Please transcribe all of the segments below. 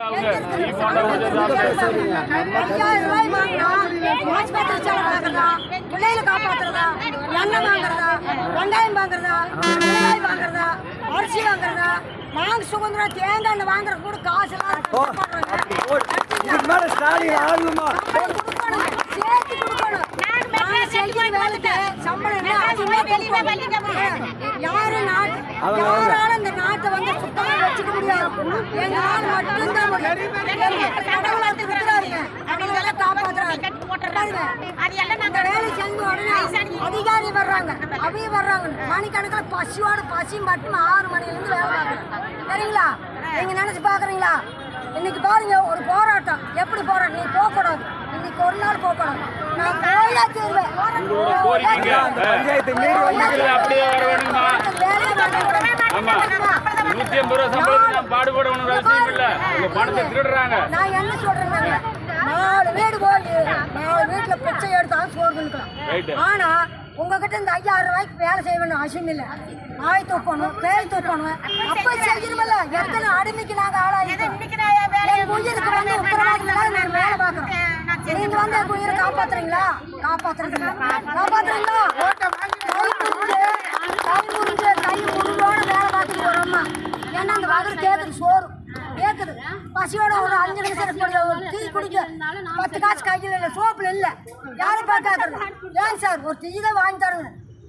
ஐயாயிரம் ரூபாய் வாங்கினா ஆஸ்பத்திரி செலவு வாங்குறதா பிள்ளைகளை காப்பாத்துறதா எண்ணெய் வாங்குறதா வெங்காயம் வாங்குறதா மிளகாய் வாங்குறதா அரிசி வாங்குறதா நாங்க சுதந்திரம் தேங்காய் எண்ணெய் வாங்குறது கூட காசு கொடுக்கணும். யாரும் நாட்டு யாராலும் இந்த நாட்டை வந்து சுத்தமா வச்சுக்க முடியாது. எங்களால மட்டும்தான் விட்டுறாருங்க காப்பாத்துறாரு பாருங்க, இந்த வேலை செஞ்ச உடனே அதிகாரி வர்றாங்க. அவைய வர்றாங்க. மணிக்கணக்கில் பசியோட பசி மட்டும் ஆறு மணில இருந்து வேலை சரிங்களா? நீங்க நினைச்சு பாக்குறீங்களா இன்னைக்கு பாருங்க ஒரு போராட்டம். எப்படி போராட்டம்? நீ போக கூடாது இன்னைக்கு ஒரு நாள் போக கூடாது நான் போயா தீர்வேன். பஞ்சாயத்து மீறி வந்து அப்படியே வர வேணுமா? நூத்தி ஐம்பது ரூபா சம்பளத்துக்கு நான் பாடுபட ஒண்ணும் அவசியம் இல்ல. உங்க பணத்தை திருடுறாங்க. நான் என்ன சொல்றேன் நாலு வீடு போய் நாலு வீட்டுல பிச்சை எடுத்தாலும் சோறு ஆனா உங்ககிட்ட இந்த ஐயாயிரம் ரூபாய்க்கு வேலை செய்ய வேணும் அவசியம் இல்லை. நாய் தூக்கணும் பேய் தூக்கணும் அப்ப செய்யணுமில்ல எத்தனை அடிமைக்கு நாங்க ஆளாயிருக்கோம் உயிருக்கு வந்து உத்தரவாதம் நாங்க வேலை பார்க்கறோம். நீங்க வந்து உயிரை காப்பாத்துறீங்களா? காப்பாத்துறீங்களா காப்பாத்துறீங்களா கை புரிஞ்சு கை புரிஞ்சு கை முழுவோட வேலை பார்த்துட்டு வரோம்மா ஏன்னா அந்த வகர் கேக்குது சோறு. கேக்குது. பசியோட ஒரு அஞ்சு நிமிஷம் டீ குடிக்க பத்து காசு கையில் இல்லை சோப்புல இல்லை. யாரும் பார்க்காது ஏன் சார்? ஒரு டீ தான் வாங்கி தருங்க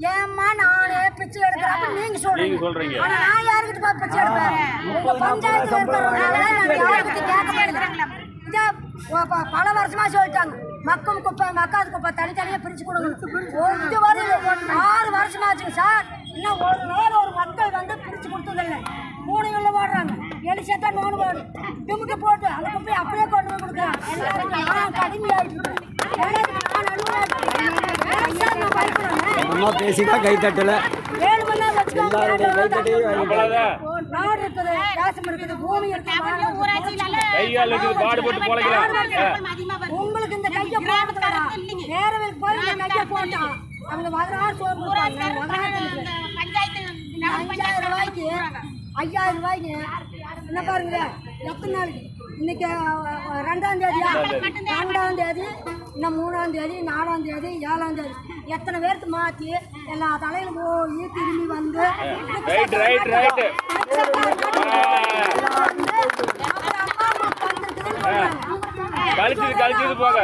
ஏம்மா நானே பிச்சை எடுக்கிறேன். அப்படின்னு நீங்க சொல்றீங்க நீங்க சொல்றீங்க. ஆனா நான் யாருக்கிட்ட போய் பிச்சை எடுப்பேன்? உங்க பஞ்சாயத்துல இருக்கிறவங்க நான் யாருக்கிட்ட கேட்க மாட்டேங்கிறேன் இதே ப- ப- பல வருஷமா சொல்லிட்டாங்க. மக்கும் குப்பை மக்காத குப்பை தனித்தனியா பிரிச்சு கொடுங்க ஒரு வரையும் ஆறு வருஷமா ஆச்சுங்க சார். இன்னும் ஒரு நாள் ஒரு மக்கள் வந்து பிரிச்சு கொடுத்ததில்லை. மூணையுள்ள போடுறாங்க எலி சேர்த்தா நோடு போடு திமுட்டு போட்டு அந்த குப்பையை அப்படியே கொண்டு போய் கொடுக்குறாங்க. எல்லாருக்கும் நான் கடுமையாயிட்டு பேசிதான் கை தட்டல நாடு இருக்குது தேசம் இருக்குது பூமி பாடுபட்டு. உங்களுக்கு இந்த கையை போட்டுக்கிறா நேரவேலுக்கு போய் இந்த கையை போட்டா அவங்க வகராறு சோறு ரூபாய்க்கு ஐயாயிரம் ரூபாய்க்கு என்ன பாருங்க எத்தனை நாளைக்கு இன்னைக்கு ரெண்டாம் தேதியா ரெண்டாம் தேதி. இன்னும் மூணாம் தேதி நாலாம் தேதி ஏழாம் தேதி. எத்தனை பேருக்கு மாற்றி எல்லா தலையிலும் போய் திரும்பி வந்து ரைட் ரைட் ரைட் கழிச்சது கழிச்சது போக.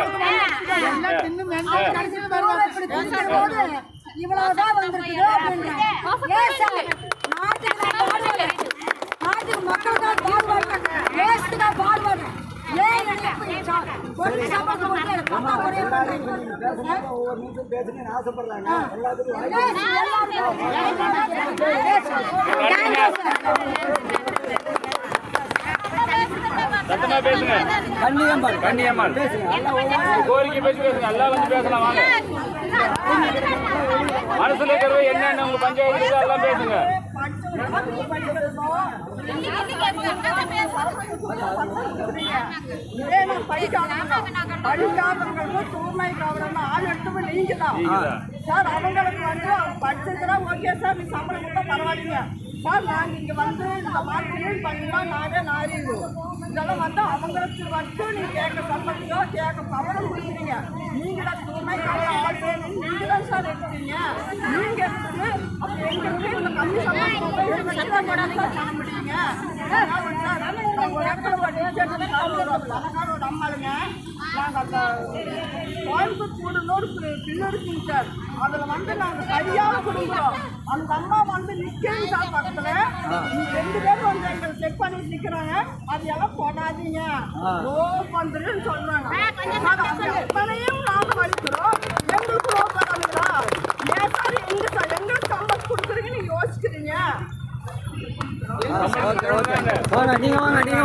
இவ்வளவுதான் சார்? நாட்டுக்கு ஒவ்வொரு நிமிஷம் பேசணும்னு ஆசைப்படுறாங்க சத்தமா பேசுங்க. கண்ணியம்மாள். கோரிக்கை பேசி பேசுங்க. எல்லாம் வந்து பேசலாம் வாங்க. மனசுல இருக்கிறது என்னென்ன உங்க பஞ்சாயத்து எல்லாம் பேசுங்க. படிக்காதவங்களுக்கும் தூய்மை காவலர்னு ஆள் எடுத்து நீங்க தான் சார் அவங்களுக்கு வந்து படிச்சிருக்கிறா ஓகே சார் நீ சம்பளம் கொடுத்தா பரவாயில்லைங்க சார் நாங்கள் இங்கே வந்து இந்த மாதிரி கிளீன் பண்ணினா நானே நாரிடுவோம் இதெல்லாம் வந்து அவங்களுக்கு மட்டும் நீ கேட்க சம்பளத்தையோ கேட்க சம்பளம் கொடுக்குறீங்க. நீங்கள் தான் ஆள் வேணும் நீங்கள் தான் சார் எடுத்தீங்க நீங்கள் எடுத்துட்டு அப்போ எங்களுக்கு இந்த கம்மி சம்பளம் பண்ண முடியுங்க? ஒரு இடத்துல ஒரு ஏஜென்ட் ஒரு அம்மாளுங்க. நாங்கள் அந்த கோயம்புத்தூர் இருக்குங்க சார். அதில் வந்து நாங்கள் கையால் கொடுக்குறோம் அந்த அம்மா வந்து நிற்கிறீங்க சார் பக்கத்தில். ரெண்டு பேரும் வந்து பண்ணிட்டு நிற்கிறாங்க அது எல்லாம் போடாதீங்க சொல்கிறாங்க சார் அந்த எத்தனையும் நாங்கள் வலிக்கிறோம் எங்களுக்கு ஏன் சார் எங்க சார் எங்களுக்கு சம்பளம் கொடுக்குறீங்கன்னு யோசிக்கிறீங்க. நீங்க நீங்க